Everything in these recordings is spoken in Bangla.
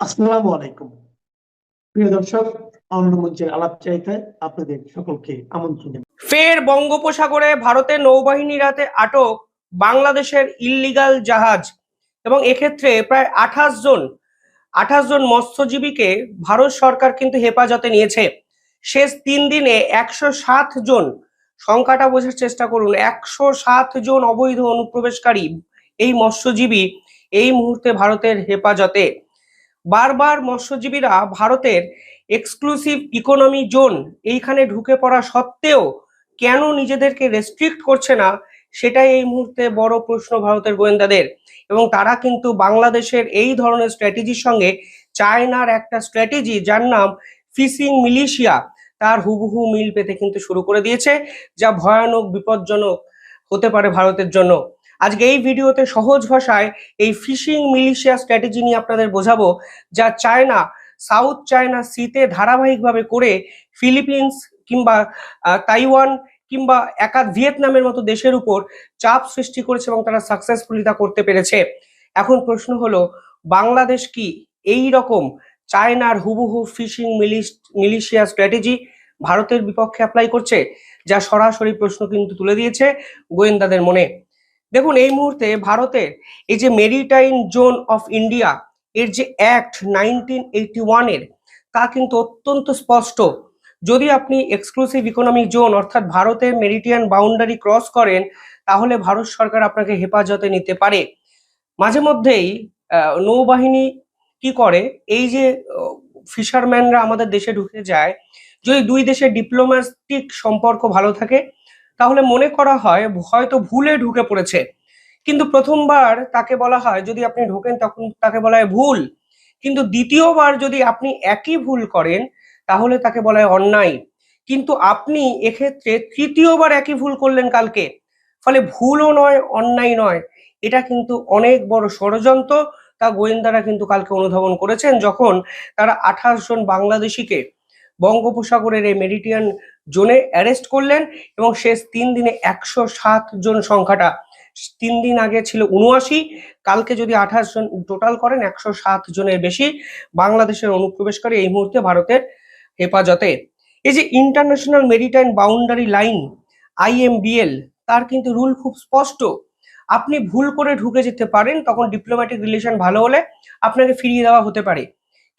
আসসালামু আলাইকুম। প্রিয় দর্শক অন্য মঞ্চের আলাপ চাইতে আপনাদের সকলকে আমন্ত্রণ ফের বঙ্গোপসাগরে ভারতের নৌবাহিনীর হাতে আটক বাংলাদেশের ইল্লিগাল জাহাজ এবং এক্ষেত্রে প্রায় আঠাশ জন আঠাশ জন মৎস্যজীবীকে ভারত সরকার কিন্তু হেফাজতে নিয়েছে। শেষ তিন দিনে একশো সাত জন, সংখ্যাটা বোঝার চেষ্টা করুন, একশো সাত জন অবৈধ অনুপ্রবেশকারী এই মৎস্যজীবী এই মুহূর্তে ভারতের হেফাজতে। বারবার মৎস্যজীবীরা ভারতের এক্সক্লুসিভ ইকোনমি জোন এইখানে ঢুকে পড়া সত্ত্বেও কেন নিজেদেরকে রেস্ট্রিক্ট করছে না? সেটাই এই মুহূর্তে বড় প্রশ্ন ভারতের গোয়েন্দাদের। এবং তারা কিন্তু বাংলাদেশের এই ধরনের স্ট্র্যাটেজির সঙ্গে চায়নার একটা স্ট্র্যাটেজি যার নাম ফিশিং মিলিশিয়া তার হুবহু মিল পেতে কিন্তু শুরু করে দিয়েছে, যা ভয়ানক, বিপজ্জনক হতে পারে ভারতের জন্য। আজকে এই ভিডিওতে সহজ ভাষায় এই ফিশিং মিলিশিয়া স্ট্র্যাটেজি নিয়ে আপনাদের বোঝাবো যা চায়না, সাউথ চায়না সিতে ধারাবাহিকভাবে করে ফিলিপিন্স কিংবা তাইওয়ান কিংবা একাধ ভিয়েতনামের মতো দেশের উপর চাপ সৃষ্টি করেছে এবং তারা সাকসেসফুলি তা করতে পেরেছে। এখন প্রশ্ন হলো, বাংলাদেশ কি এই রকম চায়নার হুবহু ফিশিং মিলিশিয়া স্ট্র্যাটেজি ভারতের বিপক্ষে অ্যাপ্লাই করছে? যা সরাসরি প্রশ্ন কিন্তু তুলে দিয়েছে গোয়েন্দাদের মনে। দেখুন, এই মুহূর্তে ভারতের এই যে মেরিটাইম জোন অফ ইন্ডিয়া, এর যে অ্যাক্ট নাইনটিন এইটি ওয়ানের, তা কিন্তু অত্যন্ত স্পষ্ট। যদি আপনি এক্সক্লুসিভ ইকোনমিক জোন, অর্থাৎ ভারতের মেরিটিয়ান বাউন্ডারি ক্রস করেন, তাহলে ভারত সরকার আপনাকে হেফাজতে নিতে পারে। মাঝে মধ্যেই নৌবাহিনী কি করে, এই যে ফিশারম্যানরা আমাদের দেশে ঢুকে যায়, যদি দুই দেশের ডিপ্লোম্যাটিক সম্পর্ক ভালো থাকে তাহলে মনে করা হয় হয়তো ভুলে ঢুকে পড়েছে। কিন্তু প্রথমবার তাকে বলা হয়, যদি আপনি ঢোকেন তখন তাকে বলা হয় ভুল। কিন্তু দ্বিতীয়বার যদি আপনি একই ভুল করেন, তাহলে তাকে বলা হয় অন্যায়। কিন্তু আপনি এক্ষেত্রে তৃতীয়বার একই ভুল করলেন কালকে। ফলে ভুলও নয়, অন্যায় নয়। এটা কিন্তু অনেক বড় ষড়যন্ত্র। তা গোয়েন্দারা কিন্তু কালকে অনুধাবন করেছেন যখন তারা আঠাশ জন বাংলাদেশিকে বঙ্গোপসাগরের এই মেরিটিয়ান জোনে অ্যারেস্ট করলেন এবং শেষ তিন দিনে একশো সাত জন সংখ্যাটা। তিন দিন আগে ছিল উনআশি, কালকে যদি আঠাশ জন টোটাল করেন একশো সাত জনের বেশি বাংলাদেশের অনুপ্রবেশকারী এই মুহূর্তে ভারতের হেফাজতে। এই যে international maritime boundary line IMBL তার কিন্তু রুল খুব স্পষ্ট। আপনি ভুল করে ঢুকে যেতে পারেন, তখন ডিপ্লোম্যাটিক রিলেশন ভালো হলে আপনাকে ফিরিয়ে দেওয়া হতে পারে।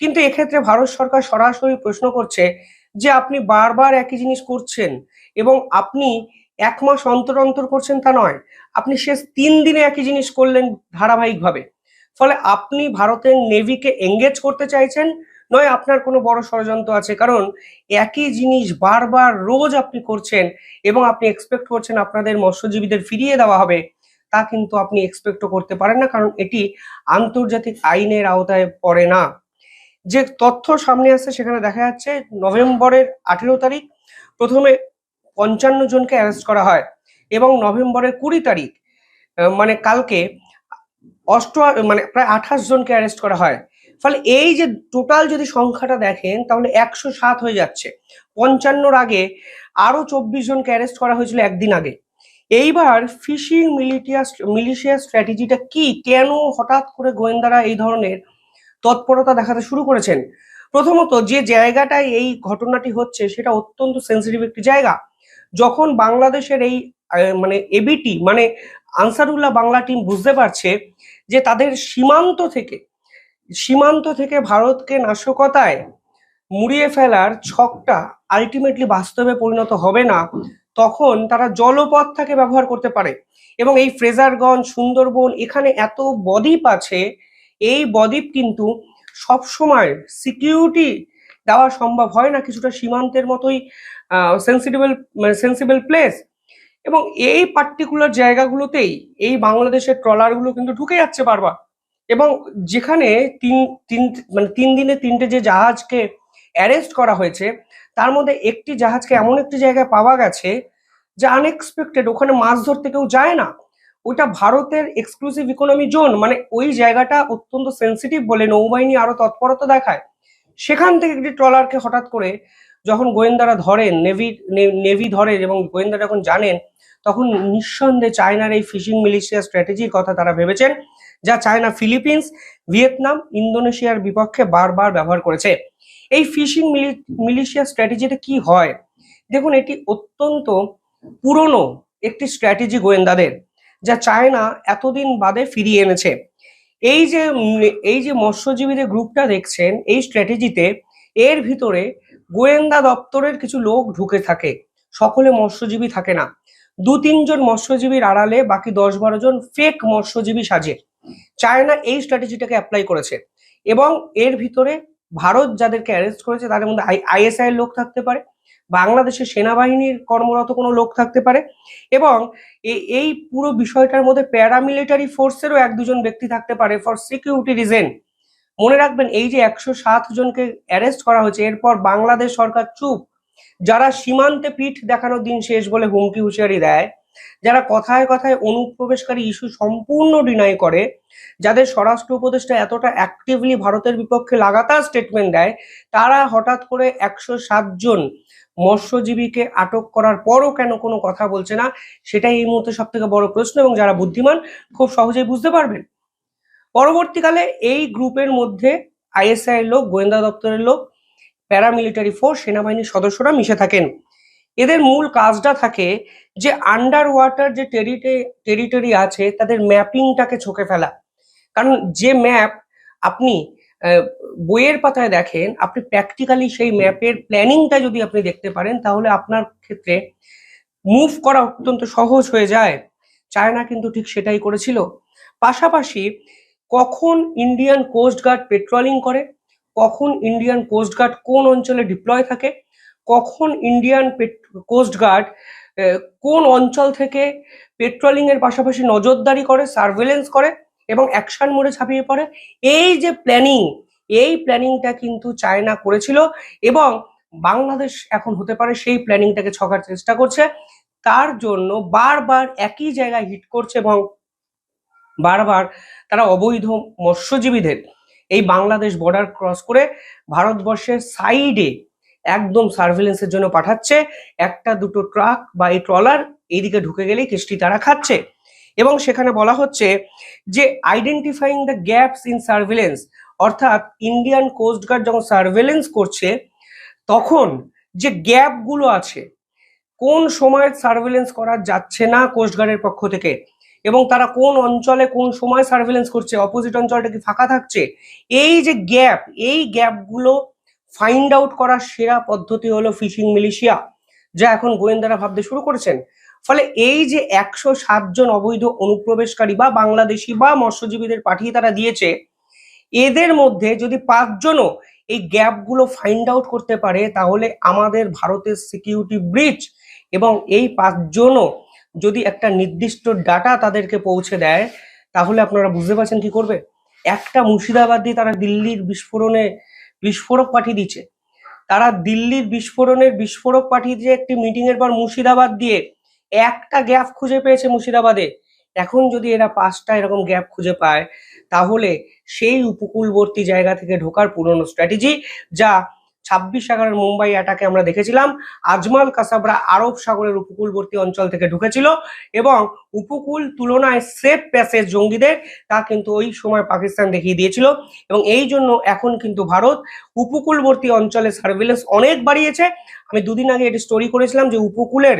কিন্তু এক্ষেত্রে ভারত সরকার সরাসরি প্রশ্ন করছে যে আপনি বারবার একই জিনিস করছেন এবং আপনি এক মাস অন্তর অন্তর করছেন তা নয়, আপনি শেষ তিন দিনে একই জিনিস করলেন ধারাবাহিকভাবে। ফলে আপনি ভারতের নেভিকে এঙ্গেজ করতে চাইছেন, নয় আপনার কোনো বড় ষড়যন্ত্র আছে, কারণ একই জিনিস বারবার রোজ আপনি করছেন এবং আপনি এক্সপেক্ট করছেন আপনাদের মৎস্যজীবীদের ফিরিয়ে দেওয়া হবে, তা কিন্তু আপনি এক্সপেক্টও করতে পারেন না, কারণ এটি আন্তর্জাতিক আইনের আওতায় পড়ে না। যে তথ্য সামনে আসছে সেখানে দেখা যাচ্ছে নভেম্বরের আঠেরো তারিখ প্রথমে পঞ্চান্ন জনকে অ্যারেস্ট করা হয় এবং নভেম্বরের কুড়ি তারিখ মানে কালকে অষ্ট মানে প্রায় আঠাশ জনকে অ্যারেস্ট করা হয়। ফলে এই যে টোটাল যদি সংখ্যাটা দেখেন, তাহলে একশো সাত হয়ে যাচ্ছে। পঞ্চান্নর আগে আরও চব্বিশ জনকে অ্যারেস্ট করা হয়েছিল একদিন আগে। এইবার ফিশিং মিলিটিয়া মিলিশিয়া স্ট্র্যাটেজিটা কি? কেন হঠাৎ করে গোয়েন্দারা এই ধরনের তৎপরতা দেখাতে শুরু করেছেন। প্রথমত যে জায়গাটায় এই ঘটনাটি হচ্ছে, সেটা অত্যন্ত সেন্সিটিভ একটি জায়গা। যখন বাংলাদেশের এই মানে এবিটি মানে আনসারুল্লাহ বাংলা টিম বুঝতে পারছে যে তাদের সীমান্ত থেকে সীমান্ত থেকে ভারতকে নাশকতায় মুড়িয়ে ফেলার ছকটা আলটিমেটলি বাস্তবে পরিণত হবে না, তখন তারা জলপথটাকে ব্যবহার করতে পারে। এবং এই ফ্রেজারগঞ্জ, সুন্দরবন, এখানে এত বদ্বীপ আছে এই বদ্বীপ কিন্তু সব সময় সিকিউরিটি দেওয়া সম্ভব হয় না কিছুটা সীমান্তের মতোই সেন্সিটিভেল সেন্সিবল প্লেস এবং এই পার্টিকুলার জায়গাগুলোতেই এই বাংলাদেশের ট্রলারগুলো কিন্তু ঢুকে যাচ্ছে বারবার। এবং যেখানে তিন তিন মানে তিন দিনে তিনটে যে জাহাজকে অ্যারেস্ট করা হয়েছে, তার মধ্যে একটি জাহাজকে এমন একটি জায়গায় পাওয়া গেছে, যা আনএক্সপেক্টেড ওখানে মাছ ধরতে কেউ যায় না। ওইটা ভারতের এক্সক্লুসিভ ইকোনমি জোন মানে ওই জায়গাটা অত্যন্ত সেন্সিটিভ বলে নৌবাহিনী আরও তৎপরতা দেখায়। সেখান থেকে একটি ট্রলারকে হঠাৎ করে যখন গোয়েন্দারা ধরেন নেভি নেভি ধরে এবং গোয়েন্দারা যখন জানেন, তখন নিঃসন্দেহে চায়নার এই ফিশিং মিলিশিয়া স্ট্র্যাটেজির কথা তারা ভেবেছেন, যা চায়না ফিলিপিন্স, ভিয়েতনাম, ইন্দোনেশিয়ার বিপক্ষে বারবার ব্যবহার করেছে। এই ফিশিং মিলিশিয়া স্ট্র্যাটেজিতে কি হয়? দেখুন, এটি অত্যন্ত পুরনো একটি স্ট্র্যাটেজি গোয়েন্দাদের। যা চায়না এতদিন বাদে ফিরিয়ে এনেছে। এই যে এই যে মৎস্যজীবীদের গ্রুপটা দেখছেন, এই স্ট্র্যাটেজিতে এর ভিতরে গোয়েন্দা দপ্তরের কিছু লোক ঢুকে থাকে। সকলে মৎস্যজীবী থাকে না। দু তিনজন মৎস্যজীবীর আড়ালে বাকি দশ বারো জন ফেক মৎস্যজীবী সাজে। চায়না এই স্ট্র্যাটেজিটাকে অ্যাপ্লাই করেছে। এবং এর ভিতরে ভারত যাদেরকে অ্যারেস্ট করেছে তাদের মধ্যে আইএসআই লোক থাকতে পারে, বাংলাদেশের সেনাবাহিনীর কর্মরত কোনো লোক থাকতে পারে, এবং এই পুরো বিষয়টার মধ্যে প্যারামিলিটারি ফোর্সেরও এক দুজন ব্যক্তি থাকতে পারে ফর সিকিউরিটি রিজেন মনে রাখবেন, এই যে একশো সাত জনকে অ্যারেস্ট করা হয়েছে, এরপর বাংলাদেশ সরকার চুপ, যারা সীমান্তে পিঠ দেখানোর দিন শেষ বলে হুমকি হুঁশিয়ারি দেয় যারা কথায় কথায় অনুপ্রবেশকারী ইস্যু সম্পূর্ণ ডিনাই করে, যাদের স্বরাষ্ট্র উপদেষ্টা এতটা অ্যাক্টিভলি ভারতের বিপক্ষে লাগাতার স্টেটমেন্ট দেয়, তারা হঠাৎ করে একশো সাত জন মৎস্যজীবীকে আটক করার পরও কেন কোনো কথা বলছে না? সেটাই এই মুহূর্তে সব থেকে বড় প্রশ্ন এবং যারা বুদ্ধিমান, খুব সহজেই বুঝতে পারবেন। পরবর্তীকালে এই গ্রুপের মধ্যে আইএসআই এর লোক, গোয়েন্দা দপ্তরের লোক প্যারামিলিটারি ফোর্স সেনাবাহিনীর সদস্যরা মিশে থাকেন। এদের মূল কাজটা থাকে যে আন্ডার ওয়াটার যে টেরিটরি আছে, তাদের ম্যাপিংটাকে ছকে ফেলা। কারণ যে ম্যাপ আপনি বইয়ের পাতায় দেখেন, আপনি প্র্যাকটিক্যালি সেই ম্যাপের প্ল্যানিংটা যদি আপনি দেখতে পারেন, তাহলে আপনার ক্ষেত্রে মুভ করা অত্যন্ত সহজ হয়ে যায়। চায়না কিন্তু ঠিক সেটাই করেছিল। পাশাপাশি কখন ইন্ডিয়ান কোস্ট গার্ড পেট্রোলিং করে, কখন ইন্ডিয়ান কোস্ট গার্ড কোন অঞ্চলে ডিপ্লয় থাকে কখন ইন্ডিয়ান কোস্টগার্ড কোন অঞ্চল থেকে পেট্রোলিং এর পাশাপাশি নজরদারি করে সার্ভেলেন্স করে এবং অ্যাকশন মোডে ছাপিয়ে পড়ে? এই যে প্ল্যানিং এই প্ল্যানিংটা কিন্তু চায়না করেছিল এবং বাংলাদেশ এখন হতে পারে সেই প্ল্যানিংটাকে ছকার চেষ্টা করছে। তার জন্য বারবার একই জায়গায় হিট করছে এবং বারবার তারা অবৈধ মৎস্যজীবীদের এই বাংলাদেশ বর্ডার ক্রস করে ভারতবর্ষের সাইডে একদম সার্ভেলেন্সের জন্য পাঠাচ্ছে। একটা দুটো ট্রাক বা এই ট্রলার এইদিকে ঢুকে গেলেই কেষ্টি তারা খাচ্ছে। এবং সেখানে বলা হচ্ছে যে identifying the gaps in surveillance অর্থাৎ ইন্ডিয়ান কোস্টগার্ড যখন সার্ভেলেন্স করছে, তখন যে গ্যাপগুলো আছে, কোন সময় সার্ভেলেন্স করা যাচ্ছে না কোস্টগার্ডের পক্ষ থেকে, এবং তারা কোন অঞ্চলে কোন সময় সার্ভেলেন্স করছে অপোজিট অঞ্চলটা কি ফাঁকা থাকছে, এই যে গ্যাপ এই গ্যাপগুলো ফাইন্ড আউট করার সেরা পদ্ধতি হলো ফিশিং মিলিশিয়া যা এখন গোয়েন্দারা ভাবতে শুরু করেছেন। ফলে এই যে একশো জন অবৈধ অনুপ্রবেশকারী বা বাংলাদেশি বা মৎস্যজীবীদের পাঠিয়ে তারা দিয়েছে, এদের মধ্যে যদি পাঁচজনও এই গ্যাপগুলো ফাইন্ড আউট করতে পারে, তাহলে আমাদের ভারতের সিকিউরিটি ব্রিজ এবং এই পাঁচজনও যদি একটা নির্দিষ্ট ডাটা তাদেরকে পৌঁছে দেয়, তাহলে আপনারা বুঝতে পারছেন কি করবে? একটা মুর্শিদাবাদ দিয়ে তারা দিল্লির বিস্ফোরণে বিস্ফোরক পাঠিয়ে দিচ্ছে তারা দিল্লির বিস্ফোরণের বিস্ফোরক পাঠিয়ে দিয়ে একটি মিটিংয়ের পর মুর্শিদাবাদ দিয়ে একটা গ্যাপ খুঁজে পেয়েছে মুর্শিদাবাদে। এখন যদি এরা পাঁচটা এরকম গ্যাপ খুঁজে পায়, তাহলে সেই উপকূলবর্তী জায়গা থেকে ঢোকার পুরনো স্ট্র্যাটেজি যা ছাব্বিশ এগারোর মুম্বাই অ্যাটাকে আমরা দেখেছিলাম। আজমাল কাসাবরা আরব সাগরের উপকূলবর্তী অঞ্চল থেকে ঢুকেছিল এবং উপকূল তুলনায় সেফ প্যাসেজ জঙ্গিদের তা কিন্তু ওই সময় পাকিস্তান দেখিয়ে দিয়েছিল এবং এই জন্য এখন কিন্তু ভারত উপকূলবর্তী অঞ্চলে সার্ভেলেন্স অনেক বাড়িয়েছে। আমি দুদিন আগে এটি স্টোরি করেছিলাম যে উপকূলের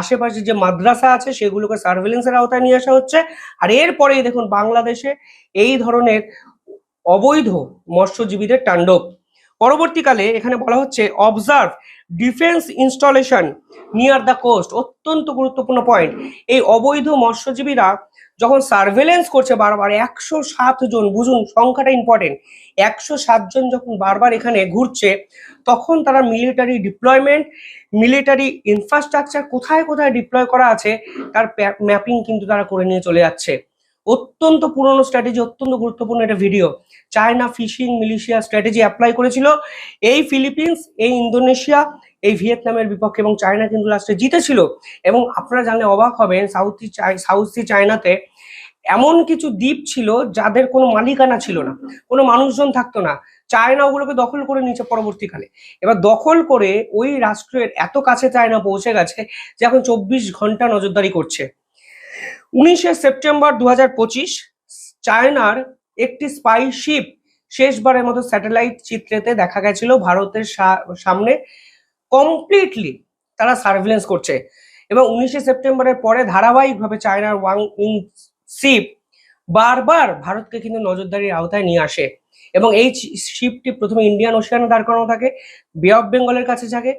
আশেপাশে যে মাদ্রাসা আছে সেগুলোকে সার্ভেলেন্সের আওতায় নিয়ে আসা হচ্ছে। আর এরপরেই দেখুন বাংলাদেশে এই ধরনের অবৈধ মৎস্যজীবীদের তাণ্ডব। পরবর্তীকালে এখানে বলা হচ্ছে observe defence installation near the coast অত্যন্ত গুরুত্বপূর্ণ পয়েন্ট এই অবৈধ মৎস্যজীবীরা যখন সার্ভেলেন্স করছে বারবার, একশো সাত জন, বুঝুন সংখ্যাটা ইম্পর্টেন্ট একশো সাত জন যখন বারবার এখানে ঘুরছে, তখন তারা মিলিটারি ডিপ্লয়মেন্ট মিলিটারি ইনফ্রাস্ট্রাকচার কোথায় কোথায় ডিপ্লয় করা আছে, তার ম্যাপিং কিন্তু তারা করে নিয়ে চলে যাচ্ছে। অত্যন্ত পুরনো স্ট্র্যাটেজি অত্যন্ত গুরুত্বপূর্ণ একটা video China fishing militia strategy apply করেছিল। এই ফিলিপিন্স এই ইন্দোনেশিয়া এই ভিয়েতনামের বিপক্ষে এবং চায়না কিন্তু লাস্টে জিতেছিল। এবং আপনারা জানলে অবাক হবেন সাউথ সাউথ সি চায়নাতে এমন কিছু দ্বীপ ছিল যাদের কোনো মালিকানা ছিল না, কোনো মানুষজন থাকতো না। চায়না ওগুলোকে দখল করে নিয়েছে পরবর্তীকালে। এবার দখল করে ওই রাষ্ট্রের এত কাছে চায়না পৌঁছে গেছে যে এখন চব্বিশ ঘণ্টা নজরদারি করছে। উনিশে সেপ্টেম্বর দু চায়নার একটি স্পাই শিপ শেষবারের মতো স্যাটেলাইট চিত্রেতে দেখা গেছিল ভারতের সামনে কমপ্লিটলি তারা সার্ভিলেন্স করছে। এবং উনিশে সেপ্টেম্বরের পরে ধারাবাহিকভাবে চায়নার ওয়াং ইং শিপ বারবার ভারতকে কিন্তু নজরদারির আওতায় নিয়ে আসে। এবং এই শিপটি প্রথমে ইন্ডিয়ান ওশিয়ানে দাঁড় করানো থাকে বে অফ বেঙ্গলের কাছে থাকে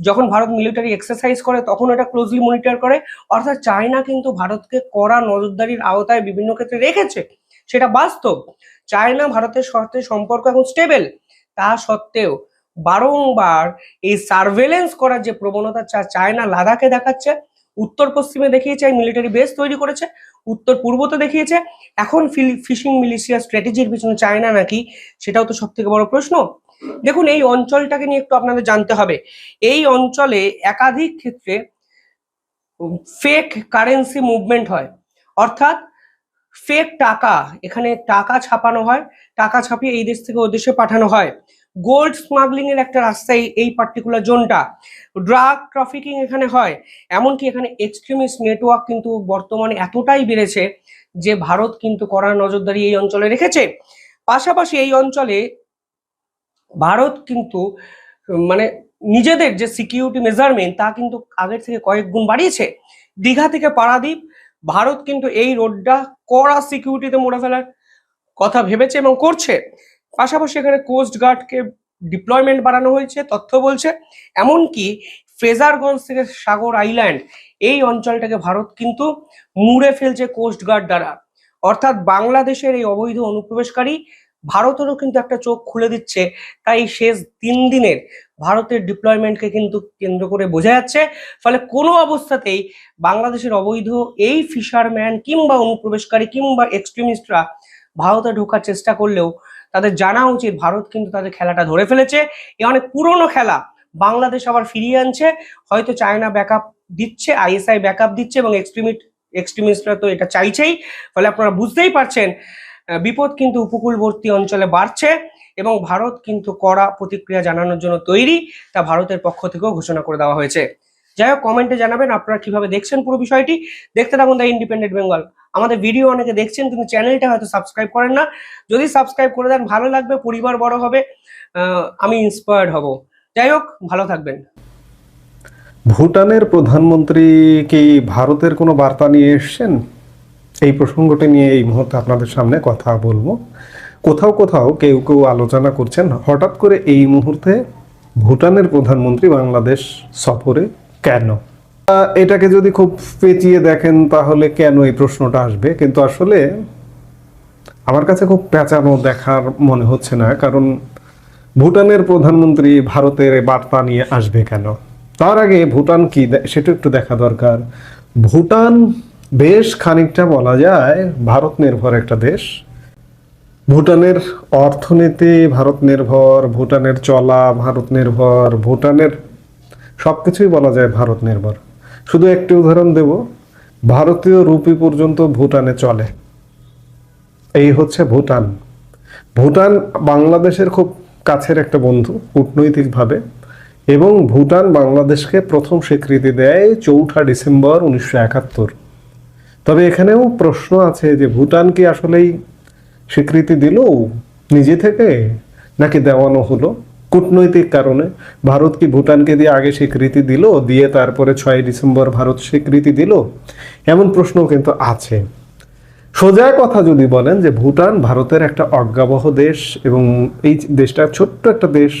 যখন ভারত মিলিটারি এক্সারসাইজ করে, তখন এটা ক্লোজলি মনিটর করে। অর্থাৎ চায়না কিন্তু ভারতকে কড়া নজরদারির আওতায় বিভিন্ন ক্ষেত্রে রেখেছে। সেটা বাস্তব। চায়না ভারতের সাথে সম্পর্ক এখন স্টেবল তা সত্ত্বেও বারংবার এই সার্ভেলেন্স করার যে প্রবণতা চা- চায়না লাদাখে দেখাচ্ছে, উত্তর পশ্চিমে দেখিয়েছে মিলিটারি বেস তৈরি করেছে, উত্তর পূর্বতে দেখিয়েছে। এখন ফিশিং মিলিশিয়া স্ট্র্যাটেজির পিছনে চায়না নাকি? সেটাও তো সব থেকে বড় প্রশ্ন। দেখুন, এই অঞ্চলটাকে নিয়ে একটু আপনাদের জানতে হবে। এই অঞ্চলে একাধিক ক্ষেত্রে ফেক কারেন্সি মুভমেন্ট হয়। অর্থাৎ ফেক টাকা, এখানে টাকা ছাপানো হয়, টাকা ছাপিয়ে এই দেশ থেকে ওই দেশে পাঠানো হয়। গোল্ড স্মাগলিং এর একটা রাস্তা এই- এই পার্টিকুলার জোনটা ড্রাগ ট্রাফিকিং এখানে হয়। এমনকি এখানে এক্সট্রিমিস্ট নেটওয়ার্ক কিন্তু বর্তমানে এতটাই বেড়েছে যে ভারত কিন্তু কড়া নজরদারি এই অঞ্চলে রেখেছে। পাশাপাশি এই অঞ্চলে ভারত কিন্তু মানে নিজেদের যে সিকিউরিটি মেজারমেন্ট তা কিন্তু আগের থেকে কয়েক গুণ বাড়িয়েছে। দীঘা থেকে পারাদ্বীপ, ভারত কিন্তু এই রোডটা কড়া সিকিউরিটিতে মোড়া ফেলার কথা ভেবেছে এবং করছে। পাশাপাশি এখানে কোস্ট গার্ডকে ডিপ্লয়মেন্ট বাড়ানো হয়েছে, তথ্য বলছে। এমনকি ফ্রেজারগঞ্জ থেকে সাগর আইল্যান্ড এই অঞ্চলটাকে ভারত কিন্তু মুড়ে ফেলছে কোস্ট গার্ড দ্বারা। অর্থাৎ বাংলাদেশের এই অবৈধ অনুপ্রবেশকারী ভারতেরও কিন্তু একটা চোখ খুলে দিচ্ছে। তাই শেষ তিন দিনের ভারতের ডিপ্লয়মেন্টকে কিন্তু কেন্দ্র করে বোঝা যাচ্ছে। ফলে কোনো অবস্থাতেই বাংলাদেশের অবৈধ এই ফিশারম্যান কিংবা অনুপ্রবেশকারী কিংবা এক্সট্রিমিস্টরা ভারতে ঢোকার চেষ্টা করলেও তাদের জানা উচিত ভারত কিন্তু তাদের খেলাটা ধরে ফেলেছে। এ অনেক পুরনো খেলা। বাংলাদেশ আবার ফিরিয়ে আনছে। হয়তো চায়না ব্যাকআপ দিচ্ছে আইএসআই ব্যাকআপ দিচ্ছে এবং এক্সট্রিমিট এক্সট্রিমিস্টরা তো এটা চাইছেই। ফলে আপনারা বুঝতেই পারছেন বিপদ কিন্তু উপকূলবর্তী অঞ্চলে বাড়ছে এবং ভারত কিন্তু কড়া প্রতিক্রিয়া জানানোর জন্য তৈরি তা ভারতের পক্ষ থেকেও ঘোষণা করে দেওয়া হয়েছে। যাই হোক, কমেন্টে জানাবেন আপনারা কীভাবে দেখছেন পুরো বিষয়টি। দেখতে থাকুন দ্য ইন্ডিপেন্ডেন্ট বেঙ্গল আমাদের ভিডিও অনেকে দেখছেন কিন্তু চ্যানেলটা হয়তো সাবস্ক্রাইব করেন না। যদি সাবস্ক্রাইব করে দেন, ভালো লাগবে, পরিবার বড় হবে আমি ইন্সপায়ার্ড হব। যাই হোক, ভালো থাকবেন। ভুটানের প্রধানমন্ত্রী কি ভারতের কোনো বার্তা নিয়ে এসছেন? এই প্রসঙ্গটি নিয়ে এই মুহূর্তে আপনাদের সামনে কথা বলব। কোথাও কোথাও কেউ কেউ আলোচনা করছেন, হঠাৎ করে এই মুহূর্তে ভুটানের প্রধানমন্ত্রী বাংলাদেশ সফরে কেন? এটাকে যদি খুব পেঁচিয়ে দেখেন তাহলে কেন এই প্রশ্নটা আসবে? কিন্তু আসলে আমার কাছে খুব পেঁচানো দেখার মনে হচ্ছে না, কারণ ভুটানের প্রধানমন্ত্রী ভারতের বার্তা নিয়ে আসবে কেন? তার আগে ভুটান কি সেটা একটু দেখা দরকার। ভুটান বেশ খানিকটা বলা যায় ভারত নির্ভর একটা দেশ। ভুটানের অর্থনীতি ভারত নির্ভর, ভুটানের চলা ভারত নির্ভর, ভুটানের সব কিছুই বলা যায় ভারত নির্ভর। শুধু একটি উদাহরণ দেব, ভারতীয় রুপি পর্যন্ত ভুটানে চলে। এই হচ্ছে ভুটান। ভুটান বাংলাদেশের খুব কাছের একটা বন্ধু কূটনৈতিকভাবে এবং ভুটান বাংলাদেশকে প্রথম স্বীকৃতি দেয় চৌঠা ডিসেম্বর উনিশশো একাত্তর। তবে এখানেও প্রশ্ন আছে যে ভুটান কি আসলেই স্বীকৃতি দিল নিজে থেকে, নাকি দেওয়ানো হলো? কূটনৈতিক কারণে ভারত কি ভুটানকে দিয়ে আগে স্বীকৃতি দিল, দিয়ে তারপরে ছয় ডিসেম্বর ভারত স্বীকৃতি দিল? এমন প্রশ্নও কিন্তু আছে। সোজা কথা যদি বলেন যে ভুটান ভারতের একটা অজ্ঞাবহ দেশ এবং এই দেশটা ছোট্ট একটা দেশ,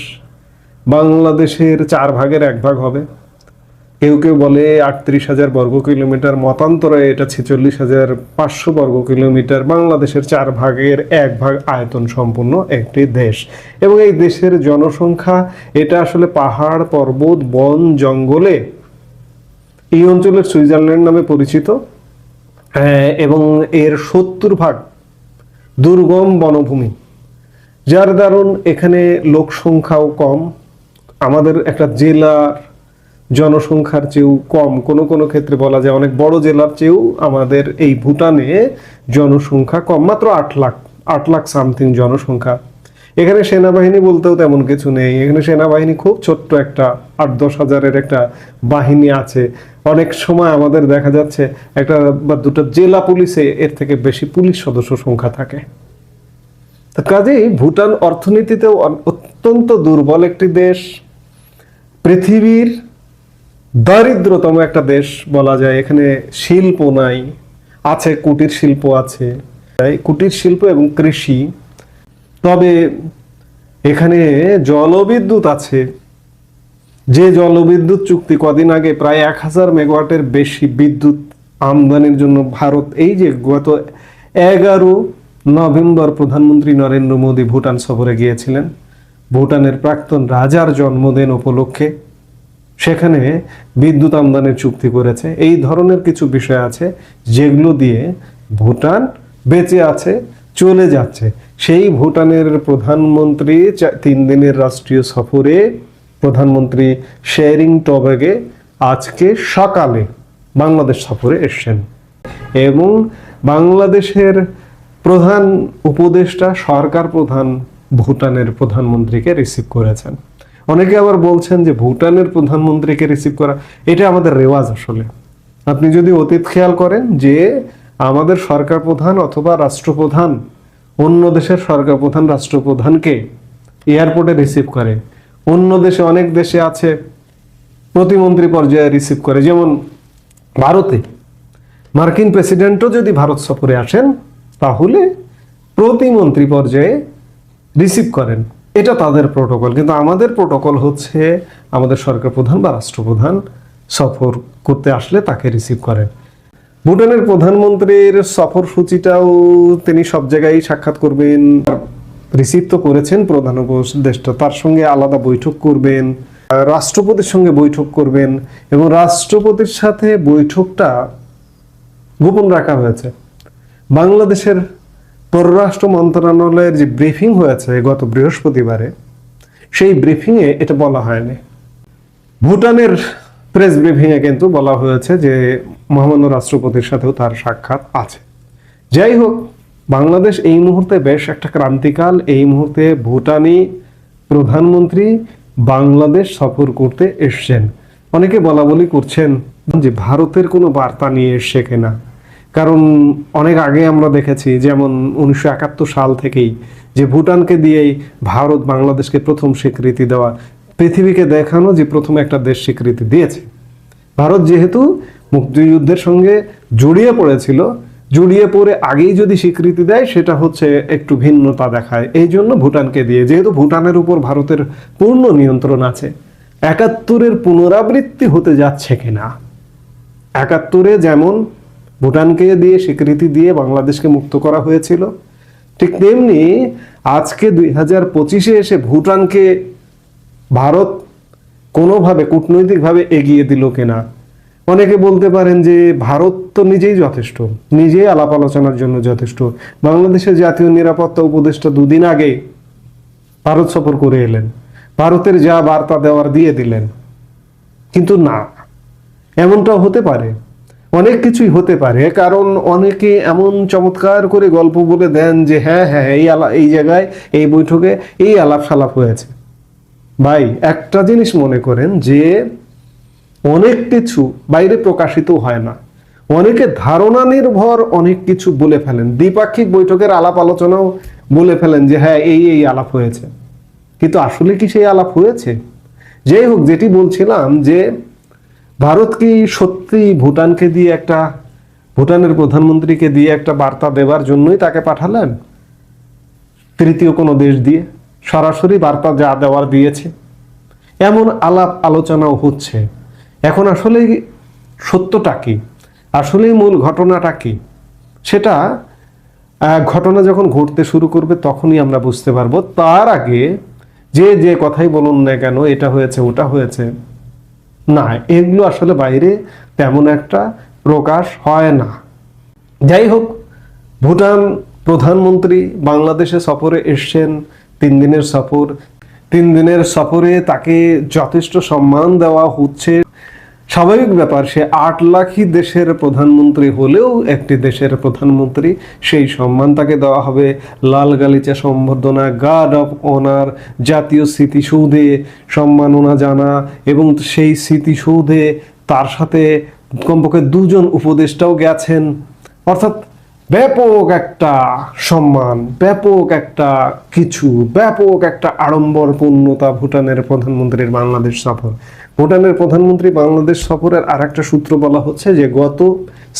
বাংলাদেশের চার ভাগের এক ভাগ হবে। কেউ কেউ বলে আটত্রিশ হাজার বর্গ কিলোমিটার মতান্তরে এটা ছেচল্লিশ হাজার পাঁচশো বর্গ কিলোমিটার বাংলাদেশের চার ভাগের এক ভাগ আয়তন সম্পূর্ণ একটি দেশ। এবং এই দেশের জনসংখ্যা, এটা আসলে পাহাড়, পর্বত, বন, জঙ্গলে এই অঞ্চলের সুইজারল্যান্ড নামে পরিচিত। এবং এর সত্তর ভাগ দুর্গম বনভূমি। যার দারুণ এখানে লোক সংখ্যাও কম। আমাদের একটা জেলার জনসংখ্যার চেয়েও কম। কোনো কোনো ক্ষেত্রে বলা যায় অনেক বড় জেলার চেয়েও আমাদের এই ভুটানে জনসংখ্যা কম। মাত্র আট লাখ আট লাখ সামথিং জনসংখ্যা। এখানে সেনাবাহিনী বলতেও তেমন কিছু নেই। এখানে সেনাবাহিনী খুব ছোট্ট একটা, আট দশ হাজারের একটা বাহিনী আছে। অনেক সময় আমাদের দেখা যাচ্ছে একটা বা দুটো জেলা পুলিশে এর থেকে বেশি পুলিশ সদস্য সংখ্যা থাকে। তো কাজেই ভুটান অর্থনীতিতেও অত্যন্ত দুর্বল একটি দেশ। পৃথিবীর দারিদ্রতম একটা দেশ বলা যায়। এখানে শিল্প নাই, আছে, কুটির শিল্প আছে কুটির শিল্প এবং কৃষি। তবে এখানে জলবিদ্যুৎ আছে। যে জলবিদ্যুৎ চুক্তি কদিন আগে প্রায় এক হাজার মেগাওয়াটের বেশি বিদ্যুৎ আমদানির জন্য ভারত, এই যে গত এগারো নভেম্বর প্রধানমন্ত্রী নরেন্দ্র মোদী ভুটান সফরে গিয়েছিলেন। ভুটানের প্রাক্তন রাজার জন্মদিন উপলক্ষে। সেখানে বিদ্যুৎ আমদানির চুক্তি করেছে। এই ধরনের কিছু বিষয় আছে যেগুলো দিয়ে ভুটান বেঁচে আছে, চলে যাচ্ছে। সেই ভুটানের প্রধানমন্ত্রী তিন দিনের রাষ্ট্রীয় সফরে প্রধানমন্ত্রী শেরিং টবেগে আজকে সকালে বাংলাদেশ সফরে এসছেন এবং বাংলাদেশের প্রধান উপদেষ্টা, সরকার প্রধান ভুটানের প্রধানমন্ত্রীকে রিসিভ করেছেন। অনেকে আবার বলছেন যে ভুটানের প্রধানমন্ত্রীকে রিসিভ করা, এটা আমাদের রেওয়াজ আসলে। আপনি যদি অতীত খেয়াল করেন যে আমাদের সরকার প্রধান অথবা রাষ্ট্রপ্রধান, অন্য দেশের সরকার প্রধান, রাষ্ট্রপ্রধানকে এয়ারপোর্টে রিসিভ করে। অন্য দেশে অনেক দেশে আছে, প্রতিমন্ত্রী পর্যায়ে রিসিভ করে। যেমন ভারতে। মার্কিন প্রেসিডেন্টও যদি ভারত সফরে আসেন, তাহলে প্রতিমন্ত্রী পর্যায়ে রিসিভ করেন। এটা তাদের প্রোটোকল কিন্তু আমাদের প্রোটোকল হচ্ছে আমাদের সরকার প্রধান বা রাষ্ট্রপ্রধান সফর করতে আসলে তাকে রিসিভ করেন। ভুটানের প্রধানমন্ত্রীর সফর সূচিটাও তিনি সব জায়গায় সাক্ষাৎ করবেন রিসিভ তো করেছেন প্রধান উপদেষ্টা, তার সঙ্গে আলাদা বৈঠক করবেন, রাষ্ট্রপতির সঙ্গে বৈঠক করবেন এবং রাষ্ট্রপতির সাথে বৈঠকটা গোপন রাখা হয়েছে। বাংলাদেশের পররাষ্ট্র মন্ত্রণালয়ের যে ব্রিফিং হয়েছে গত বৃহস্পতিবারে, সেই ব্রিফিংয়ে এটা বলা হয়নি। ভুটানের প্রেস ব্রিফিংয়ে কিন্তু বলা হয়েছে যে মহামান্য রাষ্ট্রপতির সাথেও তার সাক্ষাৎ আছে। যাই হোক, বাংলাদেশ এই মুহূর্তে বেশ একটা ক্রান্তিকাল। এই মুহূর্তে ভুটানি প্রধানমন্ত্রী বাংলাদেশ সফর করতে এসছেন। অনেকে বলা বলি করছেন যে ভারতের কোনো বার্তা নিয়ে এসছে কিনা। কারণ অনেক আগে আমরা দেখেছি যেমন উনিশশো একাত্তর সাল থেকেই যে ভুটানকে দিয়েই ভারত বাংলাদেশকে প্রথম স্বীকৃতি দেওয়া, পৃথিবীকে দেখানো যে প্রথম একটা দেশ স্বীকৃতি দিয়েছে। ভারত যেহেতু মুক্তিযুদ্ধের সঙ্গে জড়িয়ে পড়েছিল, জড়িয়ে পড়ে আগেই যদি স্বীকৃতি দেয়, সেটা হচ্ছে একটু ভিন্নতা দেখায়। এই জন্য ভুটানকে দিয়ে, যেহেতু ভুটানের উপর ভারতের পূর্ণ নিয়ন্ত্রণ আছে, একাত্তরের পুনরাবৃত্তি হতে যাচ্ছে কিনা? একাত্তরে যেমন ভুটানকে দিয়ে, স্বীকৃতি দিয়ে বাংলাদেশকে মুক্ত করা হয়েছিল। ঠিক তেমনি আজকে দুই হাজার পঁচিশে এসে ভুটানকে ভারত কোনোভাবে কূটনৈতিকভাবে এগিয়ে দিল কিনা? অনেকে বলতে পারেন যে ভারত তো নিজেই যথেষ্ট, নিজেই আলাপ আলোচনার জন্য যথেষ্ট। বাংলাদেশের জাতীয় নিরাপত্তা উপদেষ্টা দুদিন আগে ভারত সফর করে এলেন। ভারতের যা বার্তা দেওয়ার দিয়ে দিলেন। কিন্তু না, এমনটাও হতে পারে। অনেক কিছুই হতে পারে, কারণ অনেকে এমন চমৎকার করে গল্প বলে দেন যে হ্যাঁ হ্যাঁ এই আলা, এই জায়গায়, এই বৈঠকে এই আলাপ সালাপ হয়েছে। ভাই, একটা জিনিস মনে করেন যে, অনেক কিছু বাইরে প্রকাশিত হয় না। অনেকে ধারণা নির্ভর অনেক কিছু বলে ফেলেন। দ্বিপাক্ষিক বৈঠকের আলাপ আলোচনাও বলে ফেলেন যে হ্যাঁ এই এই আলাপ হয়েছে। কিন্তু আসলে কি সেই আলাপ হয়েছে? যাই হোক, যেটি বলছিলাম যে ভারত কি সত্যি ভুটানকে দিয়ে একটা, ভুটানের প্রধানমন্ত্রীকে দিয়ে একটা বার্তা দেওয়ার জন্যই তাকে পাঠালেন? তৃতীয় কোনো দেশ দিয়ে সরাসরি বার্তা যা দেওয়ার দিয়েছে। এমন আলাপ আলোচনাও হচ্ছে। এখন আসলে সত্যটা কি? আসলে মূল ঘটনাটা কি? সেটা ঘটনা যখন ঘটতে শুরু করবে তখনই আমরা বুঝতে পারব। তার আগে যে যে কথাই বলুন না কেন, এটা হয়েছে, ওটা হয়েছে। না, এগুলো আসলে বাইরে তেমন একটা প্রকাশ হয় না। যাই হোক, ভুটান প্রধানমন্ত্রী বাংলাদেশে সফরে এসছেন, তিন দিনের সফর। তিন দিনের সফরে তাকে যথেষ্ট সম্মান দেওয়া হচ্ছে স্বাভাবিক ব্যাপার, সে আট লাখই দেশের প্রধানমন্ত্রী হলেও একটি দেশের প্রধানমন্ত্রী, সেই সম্মান তাকে দেওয়া হবে। লাল গালিচা সম্বর্ধনা গার্ড অফ অনার জাতীয় স্মৃতিসৌধে সম্মাননা জানা এবং সেই স্মৃতিসৌধে তার সাথে কমপক্ষে দুজন উপদেষ্টাও গেছেন। অর্থাৎ ব্যাপক একটা সম্মান, ব্যাপক একটা কিছু, ব্যাপক একটা আড়ম্বরপূর্ণতা ভুটানের প্রধানমন্ত্রীর বাংলাদেশ সফর। ভুটানের প্রধানমন্ত্রী বাংলাদেশ সফরের আর একটা সূত্র বলা হচ্ছে যে, গত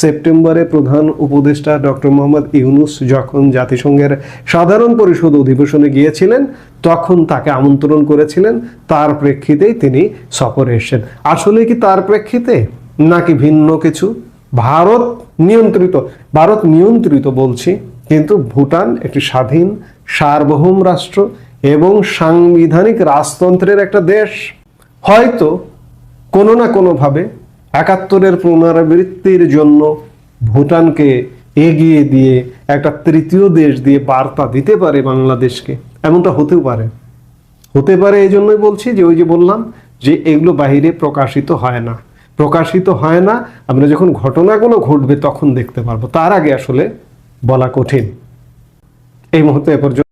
সেপ্টেম্বরে প্রধান উপদেষ্টা ডক্টর মোহাম্মদ ইউনুস যখন জাতিসংঘের সাধারণ পরিষদ অধিবেশনে গিয়েছিলেন, তখন তাকে আমন্ত্রণ করেছিলেন। তার প্রেক্ষিতেই তিনি সফরে এসেছেন। আসলে কি তার প্রেক্ষিতে? নাকি ভিন্ন কিছু? ভারত নিয়ন্ত্রিত ভারত নিয়ন্ত্রিত বলছি, কিন্তু ভুটান একটি স্বাধীন, সার্বভৌম রাষ্ট্র এবং সাংবিধানিক রাজতন্ত্রের একটা দেশ। হয়তো কোনো না কোনোভাবে একাত্তরের পুনরাবৃত্তির জন্য ভুটানকে এগিয়ে দিয়ে একটা তৃতীয় দেশ দিয়ে বার্তা দিতে পারে বাংলাদেশকে। এমনটা হতেও পারে। হতে পারে এই জন্যই বলছি যে ওই যে বললাম যে এগুলো বাইরে প্রকাশিত হয় না। প্রকাশিত হয় না, আমরা যখন ঘটনাগুলো ঘটবে তখন দেখতে পারব। তার আগে আসলে বলা কঠিন। এই মুহূর্তে এ পর্যন্ত